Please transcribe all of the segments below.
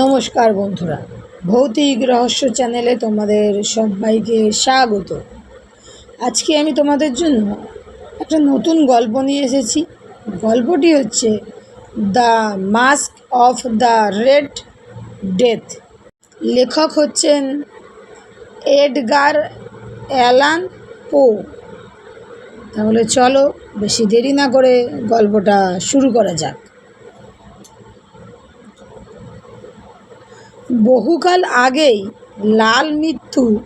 নমস্কার বন্ধুরা, ভৌতিক রহস্য চ্যানেলে তোমাদের সবাইকে স্বাগত। আজকে আমি তোমাদের জন্য একটা নতুন গল্প নিয়ে এসেছি। গল্পটি হচ্ছে the mask of the red death. লেখক হচ্ছেন এডগার অ্যালান পো। তাহলে চলো, বেশি দেরি না করে গল্পটা শুরু করা যাক। বহুকাল আগেই লাল মৃত্যু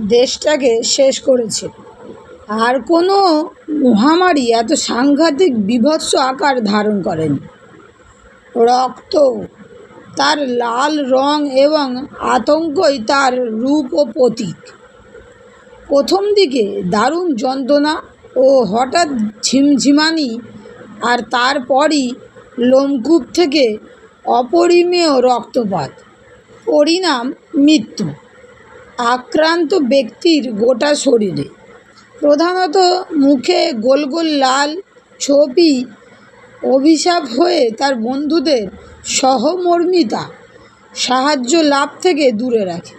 দেশটাকে শেষ করেছে। আর কোনো মহামারী এত সাংঘাতিক বিভৎস আকার ধারণ করেনি। রক্ত, তার লাল রং এবং আতঙ্কই তার রূপ ও প্রতীক। প্রথম দিকে দারুণ যন্ত্রণা ও হঠাৎ ঝিমঝিমানি আর তারপরই লোমকূপ থেকে অপরিমেয় রক্তপাত। পরিণাম মৃত্যু। আক্রান্ত ব্যক্তির গোটা শরীরে। প্রধানত মুখে গোল গোল লাল ছবি অভিশাপ হয়ে তার বন্ধুদের সহমর্মিতা সাহায্য লাভ থেকে দূরে রাখে।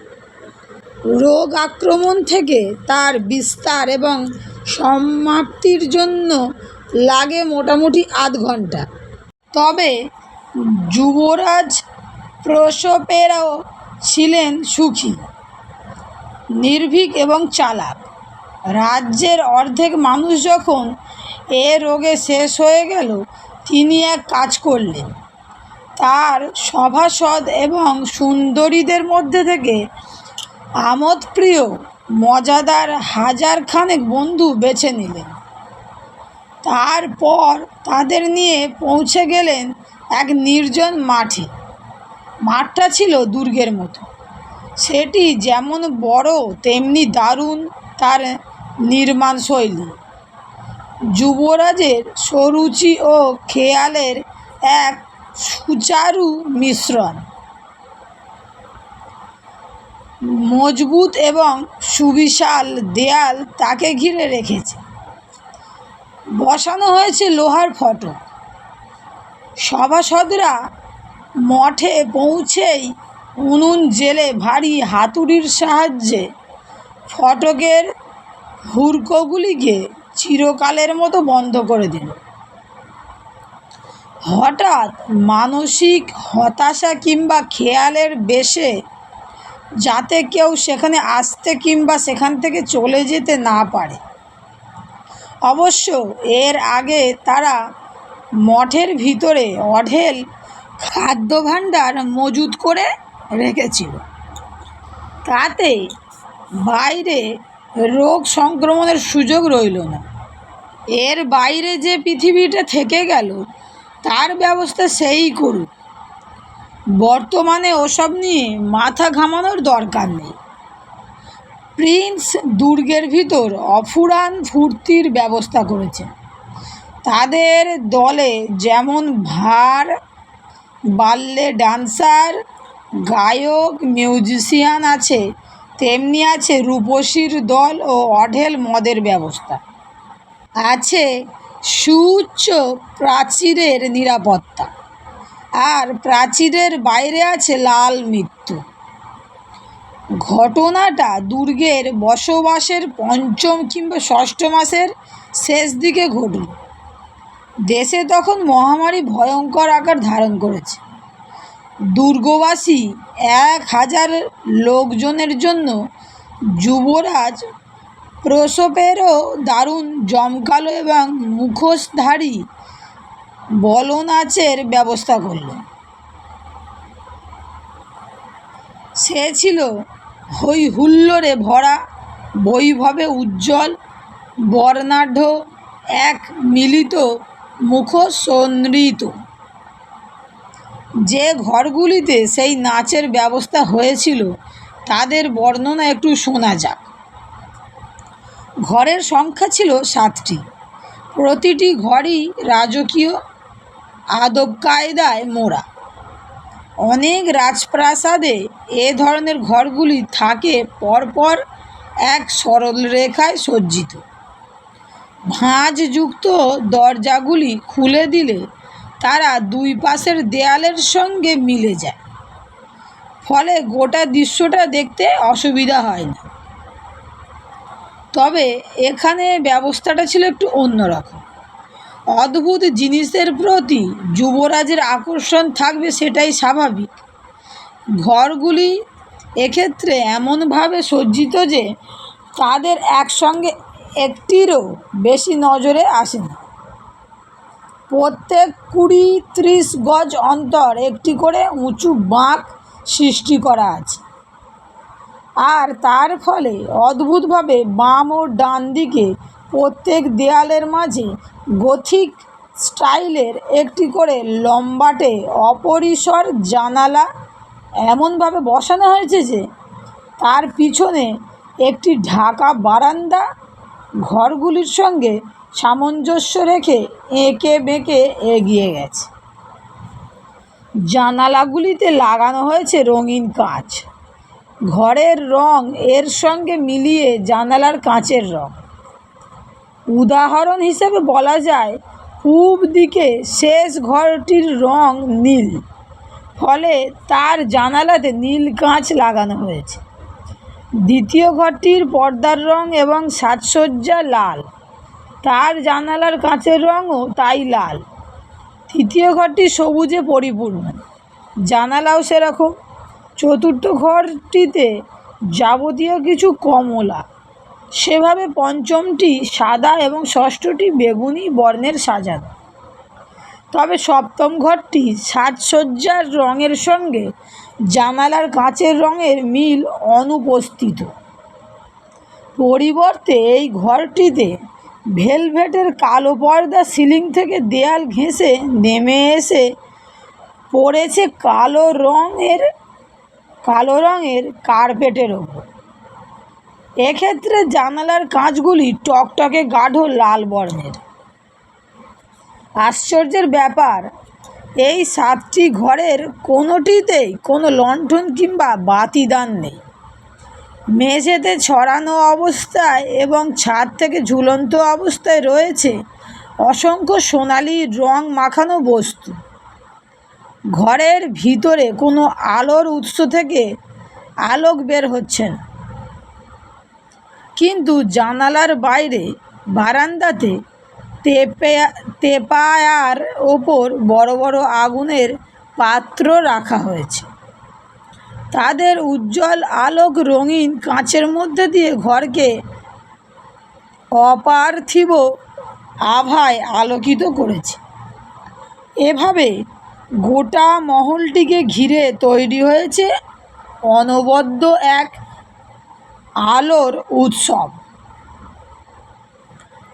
রোগ আক্রমণ থেকে তার বিস্তার এবং সমাপ্তির জন্য লাগে মোটামুটি আধ ঘণ্টা। তবে যুবরাজ প্রসবেরও ছিলেন সুখী, নির্ভীক এবং চালাক। রাজ্যের অর্ধেক মানুষ যখন এ রোগে শেষ হয়ে গেল, তিনি এক কাজ করলেন। তার সভাসদ এবং সুন্দরীদের মধ্যে থেকে আমোদপ্রিয় মজাদার হাজার খানেক বন্ধু বেছে নিলেন। তারপর তাদের নিয়ে পৌঁছে গেলেন এক নির্জন মাঠে। মাঠটা ছিল দুর্গের মতো। সেটি যেমন বড়, তেমনি দারুণ তার নির্মাণ শৈলী। যুবরাজের সরুচি ও খেয়ালের এক সুচারু মিশ্রণ। মজবুত এবং সুবিশাল দেয়াল তাকে ঘিরে রেখেছে। বসানো হয়েছে লোহার ফটক সভাসদরা মঠে পৌঁছেই উনুন জেলে ভারী হাতুড়ির সাহায্যে ফটকের হুড়কোগুলিকে চিরকালের মতো বন্ধ করে দিল। হঠাৎ মানসিক হতাশা কিংবা খেয়ালের বেশে যাতে কেউ সেখানে আসতে কিংবা সেখান থেকে চলে যেতে না পারে। অবশ্য এর আগে তারা মঠের ভিতরে অঢেল খাদ্য ভাণ্ডার মজুত করে রেখেছিল। তাতে বাইরে রোগ সংক্রমণের সুযোগ রইল না। এর বাইরে যে পৃথিবীটা থেকে গেল, তার ব্যবস্থা সেই করুক। বর্তমানে ওসব নিয়ে মাথা ঘামানোর দরকার নেই। প্রিন্স দুর্গের ভিতর অফুরান ফুর্তির ব্যবস্থা করেছে তাদের দলে যেমন ভার, বাল্যে ডান্সার, গায়ক, মিউজিশিয়ান আছে, তেমনি আছে রূপসীর দল ও অঢেল মদের ব্যবস্থা। আছে সুউচ্চ প্রাচীরের নিরাপত্তা। আর প্রাচীরের বাইরে আছে লাল মৃত্যু। ঘটনাটা দুর্গের বসবাসের পঞ্চম কিংবা ষষ্ঠ মাসের শেষ দিকে ঘটল। দেশে তখন মহামারী ভয়ঙ্কর আকার ধারণ করেছে। দুর্গবাসী এক হাজার লোকজনের জন্য যুবরাজ প্রসবেরও দারুণ জমকালো এবং মুখোশধারী বলনাচের ব্যবস্থা করল। সে ছিল হই হুল্লোড়ে ভরা, বৈভবে উজ্জ্বল, বর্ণাঢ্য, এক মিলিত মুখসন্নৃত যে ঘরগুলিতে সেই নাচের ব্যবস্থা হয়েছিল, তাদের বর্ণনা একটু শোনা যাক। ঘরের সংখ্যা ছিল সাতটি। প্রতিটি ঘরই রাজকীয় আদব কায়দায় মোড়া। অনেক রাজপ্রাসাদে এ ধরনের ঘরগুলি থাকে পরপর এক সরল রেখায় সজ্জিত। ভাঁজযুক্ত দরজাগুলি খুলে দিলে তারা দুই পাশের দেয়ালের সঙ্গে মিলে যায়। ফলে গোটা দৃশ্যটা দেখতে অসুবিধা হয় না। তবে এখানে ব্যবস্থাটা ছিল একটু অন্যরকম। অদ্ভুত জিনিসের প্রতি যুবরাজের আকর্ষণ থাকবে সেটাই স্বাভাবিক। ঘরগুলি এক্ষেত্রে এমনভাবে সজ্জিত যে তাদের একসঙ্গে একটিরও বেশি নজরে আসে না। প্রত্যেক কুড়ি ত্রিশ গজ অন্তর একটি করে উঁচু বাঁক সৃষ্টি করা আছে। আর তার ফলে অদ্ভুতভাবে বাম ও ডান দিকে প্রত্যেক দেয়ালের মাঝে গথিক স্টাইলের একটি করে লম্বাটে অপরিসর জানালা এমনভাবে বসানো হয়েছে যে তার পিছনে একটি ঢাকা বারান্দা ঘরগুলির সঙ্গে সামঞ্জস্য রেখে এঁকে বেঁকে এগিয়ে গেছে। জানালাগুলিতে লাগানো হয়েছে রঙিন কাঁচ। ঘরের রং এর সঙ্গে মিলিয়ে জানালার কাঁচের রং। উদাহরণ হিসেবে বলা যায়, পূব দিকে শেষ ঘরটির রং নীল। ফলে তার জানালাতে নীল কাঁচ লাগানো হয়েছে। দ্বিতীয় ঘরটির পর্দার রং এবং সাজসজ্জা লাল। তার জানালার কাঁচের রঙও তাই লাল। তৃতীয় ঘরটি সবুজে পরিপূর্ণ। জানালাও সেরকম। চতুর্থ ঘরটিতে যাবতীয় কিছু কমলা। সেভাবে পঞ্চমটি সাদা এবং ষষ্ঠটি বেগুনি বর্ণের সাজানো। তবে সপ্তম ঘরটি সাজসজ্জার রঙের সঙ্গে জানালার কাঁচের রঙের মিল অনুপস্থিত। পরিবর্তে এই ঘরটিতে ভেলভেটের কালো পর্দা সিলিং থেকে দেয়াল ঘেঁষে নেমে এসে পড়েছে কালো রঙের কালো রঙের কার্পেটের ওপর। এক্ষেত্রে জানালার কাঁচগুলি টকটকে গাঢ় লাল বর্ণের। আশ্চর্যের ব্যাপার, এই সাতটি ঘরের কোনোটিতেই কোনো লণ্ঠন কিংবা বাতিদান নেই। মেঝেতে ছড়ানো অবস্থায় এবং ছাদ থেকে ঝুলন্ত অবস্থায় রয়েছে অসংখ্য সোনালি রং মাখানো বস্তু। ঘরের ভিতরে কোনো আলোর উৎস থেকে আলোক বের হচ্ছে না। কিন্তু জানালার বাইরে বারান্দাতে তেপে, তেপায়ার ওপর বড় বড় আগুনের পাত্র রাখা হয়েছে। তাদের উজ্জ্বল আলোক রঙিন কাঁচের মধ্যে দিয়ে ঘরকে অপার্থিব আভায় আলোকিত করেছে। এভাবে গোটা মহলটিকে ঘিরে তৈরি হয়েছে অনবদ্য এক আলোর উৎসব।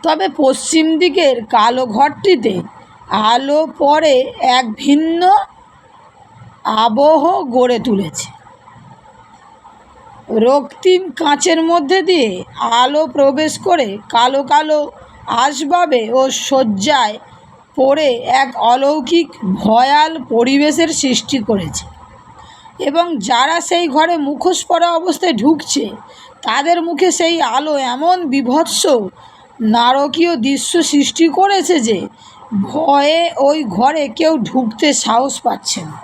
তবে পশ্চিম দিকের কালো ঘরটিতে আলো পরে এক ভিন্ন আবহ গড়ে তুলেছে। রক্তিম কাঁচের মধ্যে দিয়ে আলো প্রবেশ করে কালো কালো আসবাবে ও শয্যায় পড়ে এক অলৌকিক ভয়াল পরিবেশের সৃষ্টি করেছে। এবং যারা সেই ঘরে মুখোশ পরা অবস্থায় ঢুকছে, তাদের মুখে সেই আলো এমন বিভৎস নারকীয় দৃশ্য সৃষ্টি করেছে যে ভয়ে ওই ঘরে কেউ ঢুকতে সাহস পাচ্ছে না।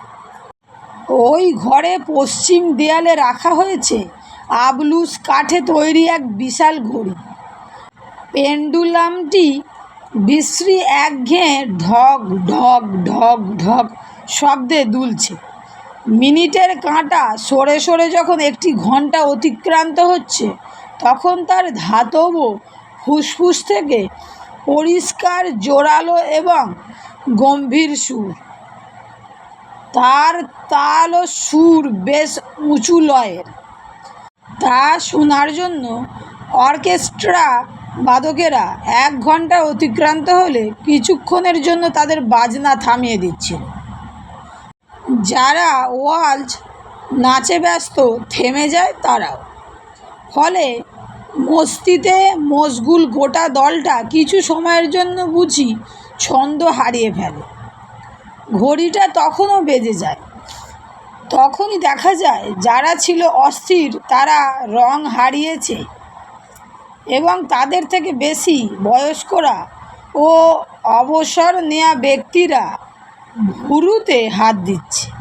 ওই ঘরে পশ্চিম দেয়ালে রাখা হয়েছে আবলুস কাঠে তৈরি এক বিশাল ঘড়ি। পেন্ডুলামটি বিশ্রী একঘেয়ে ঢক ঢক ঢক ঢক শব্দে দুলছে। মিনিটের কাঁটা সরে সরে যখন একটি ঘণ্টা অতিক্রান্ত হচ্ছে, তখন তার ধাতব ফুসফুস থেকে পরিষ্কার, জোরালো এবং গম্ভীর সুর। তার তাল ও সুর বেশ উঁচু লয়ের। তা শোনার জন্য অর্কেস্ট্রা বাদকেরা এক ঘণ্টা অতিক্রান্ত হলে কিছুক্ষণের জন্য তাদের বাজনা থামিয়ে দিচ্ছিল যারা ওয়ালজ নাচে ব্যস্ত, থেমে যায় তারাও। ফলে মস্তিতে মশগুল গোটা দলটা কিছু সময়ের জন্য বুঝি ছন্দ হারিয়ে ফেলে। ঘড়িটা তখনও বেজে যায়। তখনই দেখা যায় যারা ছিল অস্থির, তারা রং হারিয়েছে এবং তাদের থেকে বেশি বয়স্করা ও অবসর নেওয়া ব্যক্তিরা ভুরুতে হাত দিচ্ছে।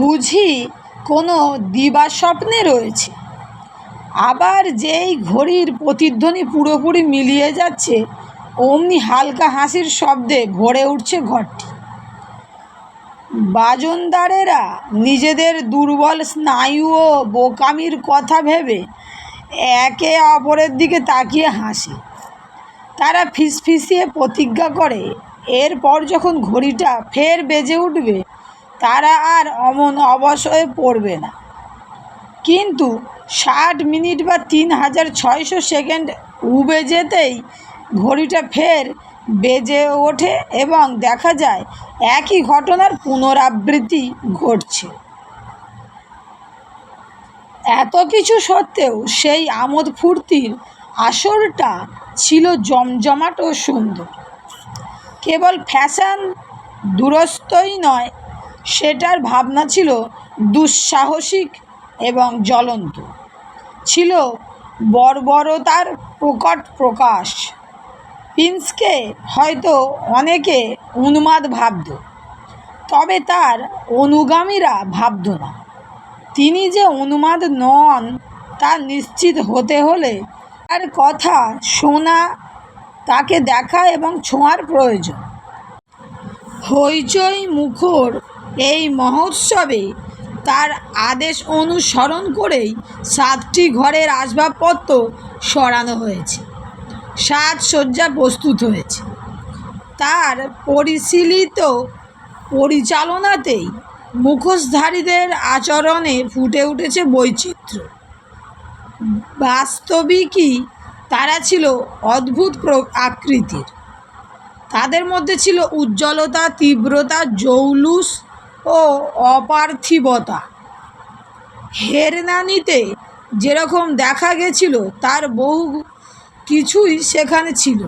বুঝি কোনো দিবা স্বপ্নে রয়েছে। আবার যেই ঘড়ির প্রতিধ্বনি পুরোপুরি মিলিয়ে যাচ্ছে, অমনি হালকা হাসির শব্দে ভরে উঠছে ঘরটি। বাজনদারেরা নিজেদের দুর্বল স্নায়ু ও বোকামির কথা ভেবে একে অপরের দিকে তাকিয়ে হাসে। তারা ফিসফিসিয়ে প্রতিজ্ঞা করে এরপর যখন ঘড়িটা ফের বেজে উঠবে, তারা আর অমন অবশ্যই পড়বে না। কিন্তু ষাট মিনিট বা তিন হাজার ছয়শো সেকেন্ড উবে যেতেই ঘড়িটা ফের বেজে ওঠে এবং দেখা যায় একই ঘটনার পুনরাবৃত্তি ঘটছে। এত কিছু সত্ত্বেও সেই আমোদ ফুর্তির আসরটা ছিল জমজমাট ও সুন্দর। কেবল ফ্যাশন দূরস্থই নয়, সেটার ভাবনা ছিল দুঃসাহসিক এবং জ্বলন্ত। ছিল বর্বরতার প্রকট প্রকাশ। প্রিন্সকে হয়তো অনেকে উন্মাদ ভাবত, তবে তার অনুগামীরা ভাবত না। তিনি যে উন্মাদ নন, তা নিশ্চিত হতে হলে তার কথা শোনা তাকে দেখা এবং ছোঁয়ার প্রয়োজন। হইচই মুখর এই মহোৎসবে তার আদেশ অনুসরণ করেই সাতটি ঘরের আসবাবপত্র সরানো হয়েছে। সাজসজ্জা প্রস্তুত হয়েছে। তার পরিশীলিত পরিচালনাতেই মুখোশধারীদের আচরণে ফুটে উঠেছে বৈচিত্র্য। বাস্তবিকই তারা ছিল অদ্ভুত আকৃতির। তাদের মধ্যে ছিল উজ্জ্বলতা, তীব্রতা, জৌলুস ও অপার্থিবতা। হেরনানিতে যেরকম দেখা গেছিল, তার বহু কিছুই সেখানে ছিল।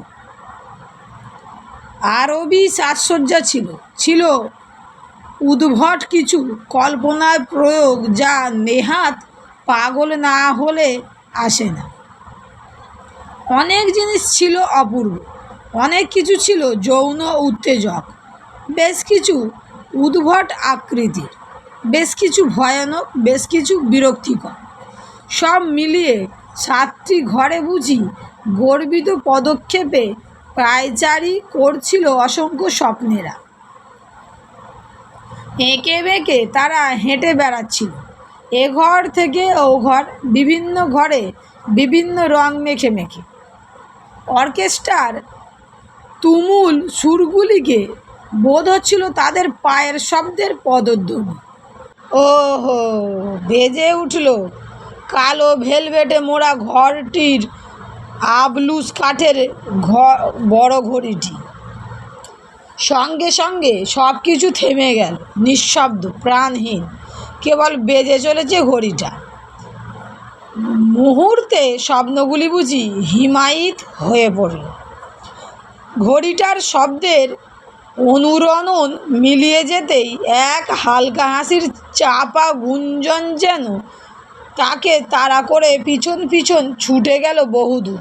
আরবি সাজসজ্জা ছিল। ছিল উদ্ভট কিছু কল্পনার প্রয়োগ যা নেহাত পাগল না হলে আসে না। অনেক জিনিস ছিল অপূর্ব। অনেক কিছু ছিল যৌন উত্তেজক। বেশ কিছু উদ্ভট আকৃতির। বেশ কিছু ভয়ানক, বেশ কিছু বিরক্তিকর। সব মিলিয়ে সাতটি ঘরে বুঝি গর্বিত পদক্ষেপে পায়চারি করছিল অসংখ্য স্বপ্নেরা। এঁকে বেঁকে তারা হেঁটে বেড়াচ্ছিল। এ ঘর থেকে ও ঘর বিভিন্ন ঘরে বিভিন্ন রং মেখে মেখে। অর্কেস্ট্রার তুমুল সুরগুলিকে বোধ হচ্ছিল তাদের পায়ের শব্দের পদধ্বনি। ওহো, বেজে উঠল। কালো ভেলভেটে মোড়া ঘরটির আবলুস কাঠের ঘর বড় ঘড়িটি। সঙ্গে সঙ্গে সব কিছু থেমে গেল, নিঃশব্দ, প্রাণহীন। কেবল বেজে চলেছে ঘড়িটা। মুহূর্তে স্বপ্নগুলি বুঝি হিমায়িত হয়ে পড়ল। ঘড়িটার শব্দের অনুরণন মিলিয়ে যেতেই এক হালকা হাসির চাপা গুঞ্জন যেন তাকে তাড়া করে পিছন পিছন ছুটে গেল বহুদূর।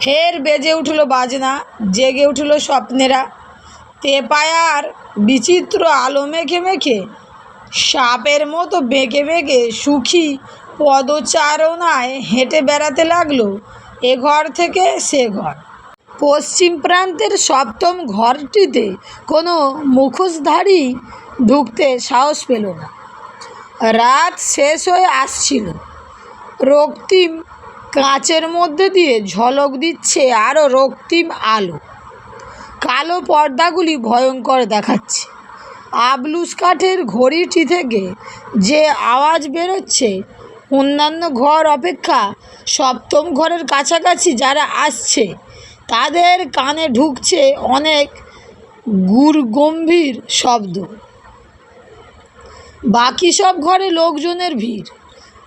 ফের বেজে উঠল বাজনা, জেগে উঠল স্বপ্নেরা। তেপায়ার বিচিত্র আলো মেখে মেখে সাপের মতো বেঁকে বেঁকে সুখী পদচারণায় হেঁটে বেড়াতে লাগল এ ঘর থেকে সে ঘর। পশ্চিম প্রান্তের সপ্তম ঘরটিতে কোনো মুখোশধারী ঢুকতে সাহস পেল না। রাত শেষ হয়ে আসছিল। রক্তিম কাঁচের মধ্যে দিয়ে ঝলক দিচ্ছে আরও রক্তিম আলো। কালো পর্দাগুলি ভয়ঙ্কর দেখাচ্ছে। আবলুস কাঠের ঘড়িটি থেকে যে আওয়াজ বেরোচ্ছে অন্যান্য ঘর অপেক্ষা সপ্তম ঘরের কাছাকাছি যারা আসছে, তাদের কানে ঢুকছে অনেক গুরগম্ভীর শব্দ। বাকি সব ঘরে লোকজনের ভিড়।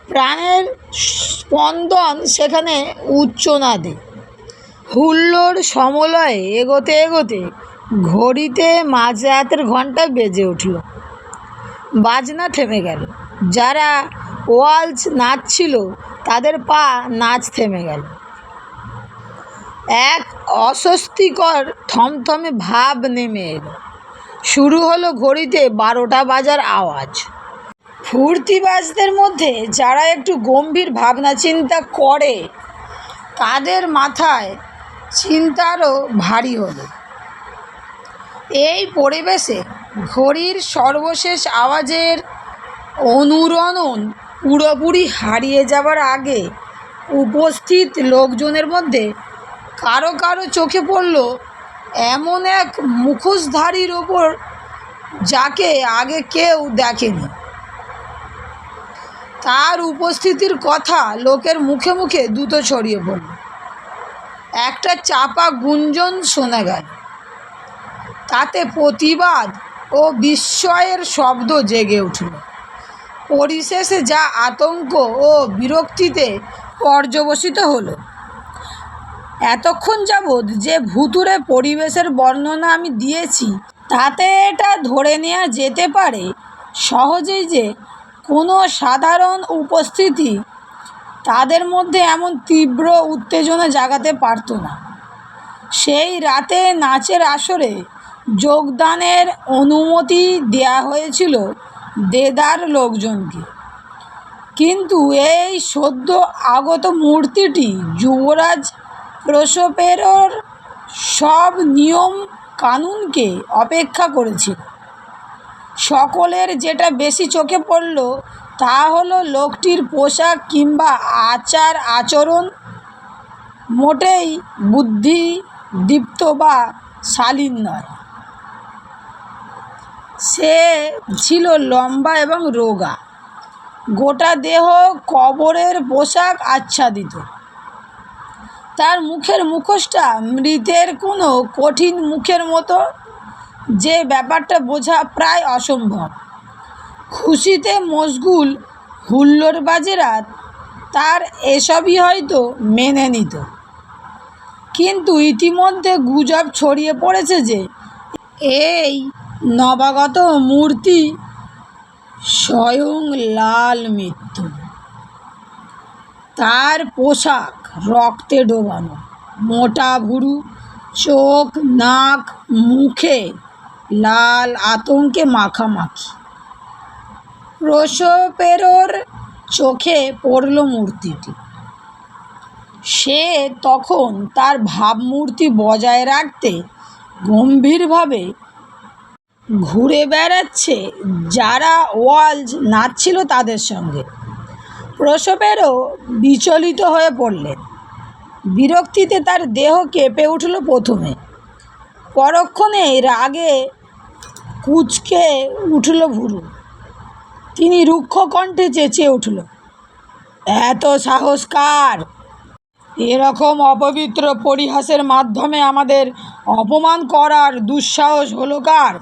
প্রাণের স্পন্দন সেখানে উচ্চনাদে হুল্লোর সমলয়ে এগোতে এগোতে ঘড়িতে মাঝরাতের ঘণ্টা বেজে উঠল। বাজনা থেমে গেল। যারা ওয়ালস নাচছিল, তাদের পা নাচ থেমে গেল। এক অস্বস্তিকর থমথমে ভাব নেমে এলো। শুরু হলো ঘড়িতে বারোটা বাজার আওয়াজ। ফুর্তিবাজদের মধ্যে যারা একটু গম্ভীর ভাবনা চিন্তা করে, তাদের মাথায় চিন্তারও ভারী হলো। এই পরিবেশে ঘড়ির সর্বশেষ আওয়াজের অনুরণন পুরোপুরি হারিয়ে যাবার আগে উপস্থিত লোকজনের মধ্যে কারও কারও চোখে পড়ল এমন এক মুখোশধারীর ওপর যাকে আগে কেউ দেখেনি। তার উপস্থিতির কথা লোকের মুখে মুখে দ্রুত ছড়িয়ে পড়ল। একটা চাপা গুঞ্জন শোনা গেল। তাতে প্রতিবাদ ও বিস্ময়ের শব্দ জেগে উঠল। পরিশেষে যা আতঙ্ক ও বিরক্তিতে পর্যবসিত হলো। এতক্ষণ যাবৎ যে ভুতুরে পরিবেশের বর্ণনা আমি দিয়েছি, তাতে এটা ধরে নেওয়া যেতে পারে সহজেই যে কোনো সাধারণ উপস্থিতি তাদের মধ্যে এমন তীব্র উত্তেজনা জাগাতে পারতো না। সেই রাতে নাচের আসরে যোগদানের অনুমতি দেয়া হয়েছিল দেদার লোকজনকে। কিন্তু এই সদ্য আগত মূর্তিটি যুবরাজ প্রসবেরর সব নিয়ম কানুনকে অপেক্ষা করেছিল। সকলের যেটা বেশি চোখে পড়ল তা হলো লোকটির পোশাক কিংবা আচার আচরণ। মোটেই বুদ্ধি দীপ্ত বা শালীন নয়। সে ছিল লম্বা এবং রোগা। গোটা দেহ কবরের পোশাক আচ্ছাদিত। তার মুখের মুখোশটা মৃতের কোনো কঠিন মুখের মতো, যে ব্যাপারটা বোঝা প্রায় অসম্ভব। খুশিতে মশগুল হুল্লোড়বাজেরা তার এসবই হয়তো মেনে নিত। কিন্তু ইতিমধ্যে গুজব ছড়িয়ে পড়েছে যে, এই নবাগত মূর্তি স্বয়ং লাল মৃত্যু। তার পোশাক রক্তে ডোবানো, মোটা ভুরু, চোখ, নাক, মুখে লাল আতঙ্কে মাখামাখি। প্রসবেরর চোখে পড়ল মূর্তিটি। সে তখন তার ভাবমূর্তি বজায় রাখতে গম্ভীরভাবে ঘুরে বেড়াচ্ছে, যারা ওয়ালজ নাচছিল তাদের সঙ্গে। প্রসবেরও বিচলিত হয়ে পড়লেন। বিরক্তিতে তার দেহ কেঁপে উঠল প্রথমে। পরক্ষণে রাগে কুচকে উঠল ভুরু। তিনি রুক্ষ কণ্ঠে চেঁচিয়ে উঠল, এত সাহস কার এরকম অপবিত্র পরিহাসের মাধ্যমে আমাদের অপমান করার দুঃসাহস হলো কার?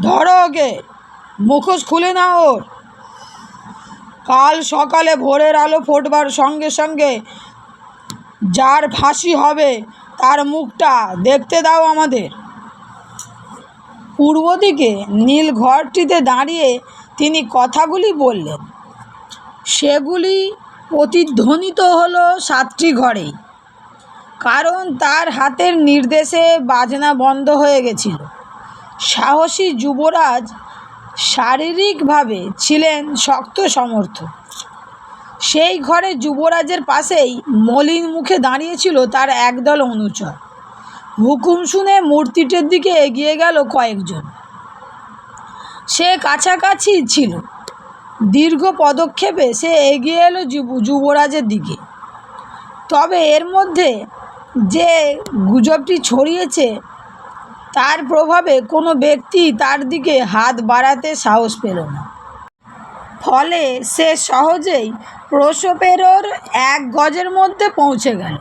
ধরো ওকে, মুখোশ খুলে না ওর। কাল সকালে ভোরের আলো ফোটবার সঙ্গে সঙ্গে যার ফাঁসি হবে তার মুখটা দেখতে দাও আমাদের। পূর্ব দিকে নীল ঘরটিতে দাঁড়িয়ে তিনি কথাগুলি বললেন। সেগুলি প্রতিধ্বনিত হলো সাতটি ঘরেই কারণ তার হাতের নির্দেশে বাজনা বন্ধ হয়ে গেছিল। সাহসী যুবরাজ শারীরিকভাবে ছিলেন শক্ত সমর্থ সেই ঘরে যুবরাজের পাশেই মলিন মুখে দাঁড়িয়েছিল তার একদল অনুচর। হুকুম শুনে মূর্তিটির দিকে এগিয়ে গেল কয়েকজন। সে কাছাকাছি ছিল। দীর্ঘ পদক্ষেপে সে এগিয়ে এলো যুব, যুবরাজের দিকে। তবে এর মধ্যে যে গুজবটি ছড়িয়েছে তার প্রভাবে কোনো ব্যক্তি তার দিকে হাত বাড়াতে সাহস পেল না। ফলে সে সহজেই প্রসবেরর এক গজের মধ্যে পৌঁছে গেল।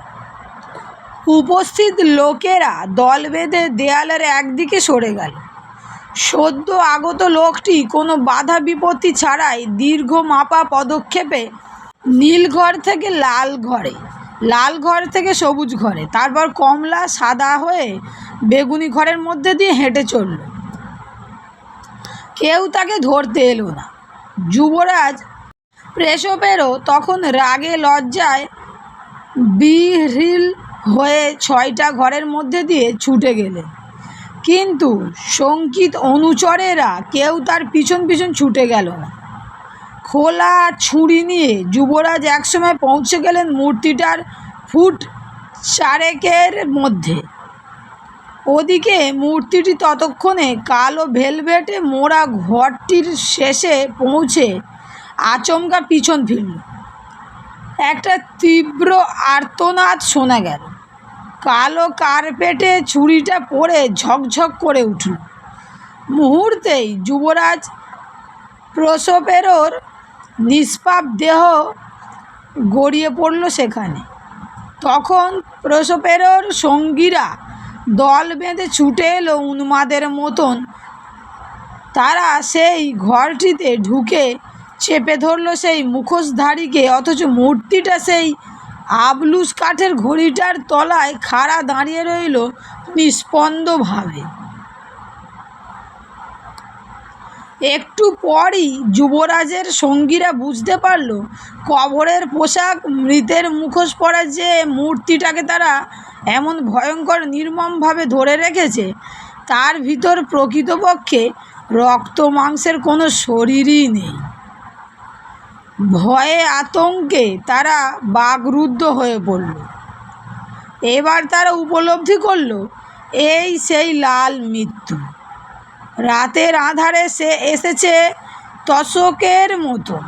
উপস্থিত লোকেরা দল বেঁধে দেয়ালের একদিকে সরে গেল। সদ্য আগত লোকটি কোনো বাধা বিপত্তি ছাড়াই দীর্ঘ মাপা পদক্ষেপে নীল ঘর থেকে লাল ঘরে লাল ঘর থেকে সবুজ ঘরে। তারপর কমলা, সাদা হয়ে বেগুনি ঘরের মধ্যে দিয়ে হেঁটে চলল। কেউ তাকে ধরতে এলো না। যুবরাজ প্রেসপেরও তখন রাগে লজ্জায় বিহ্রিল হয়ে ছয়টা ঘরের মধ্যে দিয়ে ছুটে গেলেন। কিন্তু শঙ্কিত অনুচরেরা কেউ তার পিছন পিছন ছুটে গেল না। খোলা ছুরি নিয়ে যুবরাজ একসময় পৌঁছে গেলেন মূর্তিটার ফুট চারেকের মধ্যে। ওদিকে মূর্তিটি ততক্ষণে কালো ভেলভেটে মোড়া ঘরটির শেষে পৌঁছে আচমকা পিছন ফিরল। একটা তীব্র আর্তনাদ শোনা গেল। কালো কার্পেটে ছুরিটা পড়ে ঝকঝক করে উঠল। মুহূর্তেই যুবরাজ প্রসবেরোর নিষ্পাপ দেহ গড়িয়ে পড়ল সেখানে। তখন প্রসবেরোর সঙ্গীরা দল বেঁধে ছুটে এলো উন্মাদের মতন। তারা সেই ঘরটিতে ঢুকে চেপে ধরলো সেই মুখোশধারীকে, অথচ মূর্তিটা সেই আবলুস কাঠের ঘড়িটার তলায় খাড়া দাঁড়িয়ে রইল নিস্পন্দভাবে একটু পরই যুবরাজের সঙ্গীরা বুঝতে পারল, কবরের পোশাক মৃতের মুখোশ পরা যে মূর্তিটাকে তারা এমন ভয়ঙ্কর নির্মমভাবে ধরে রেখেছে, তার ভিতর প্রকৃতপক্ষে রক্ত মাংসের কোনো শরীরই নেই। ভয়ে আতঙ্কে তারা বাগরুদ্ধ হয়ে পড়ল। এবার তারা উপলব্ধি করল, এই সেই লাল মৃত্যু। রাতের আধারে সে এসেছে তশকের মতো।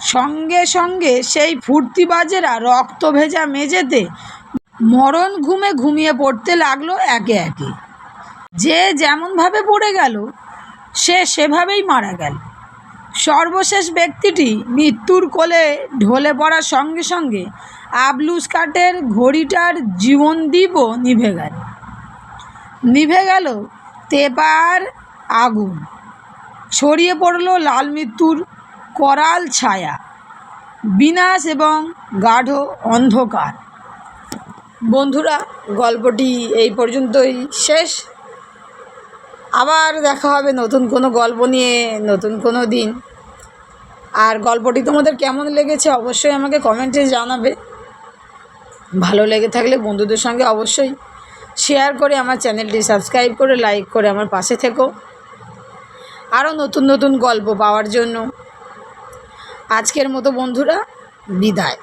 সঙ্গে সঙ্গে সেই ফুর্তিবাজেরা রক্ত ভেজা মেঝেতে মরণ ঘুমে ঘুমিয়ে পড়তে লাগল একে একে। যে যেমনভাবে পড়ে গেল, সে সেভাবেই মারা গেল। সর্বশেষ ব্যক্তিটি মৃত্যুর কোলে ঢলে পড়ার সঙ্গে সঙ্গে আবলুস কাঠের ঘড়িটার জীবনদীপও নিভে গেল। নিভে গেল তেপার আগুন। ছড়িয়ে পড়ল লাল মৃত্যুর করাল ছায়া, বিনাশ এবং গাঢ় অন্ধকার। বন্ধুরা, গল্পটি এই পর্যন্তই শেষ। আবার দেখা হবে নতুন কোনো গল্প নিয়ে, নতুন কোনো দিন। আর গল্পটি তোমাদের কেমন লেগেছে অবশ্যই আমাকে কমেন্টে জানাবে। ভালো লেগে থাকলে বন্ধুদের সঙ্গে অবশ্যই শেয়ার করে আমার চ্যানেলটি সাবস্ক্রাইব করে লাইক করে আমার পাশে থেকো। আরও নতুন নতুন গল্প পাওয়ার জন্য। আজকের মতো বন্ধুরা, বিদায়।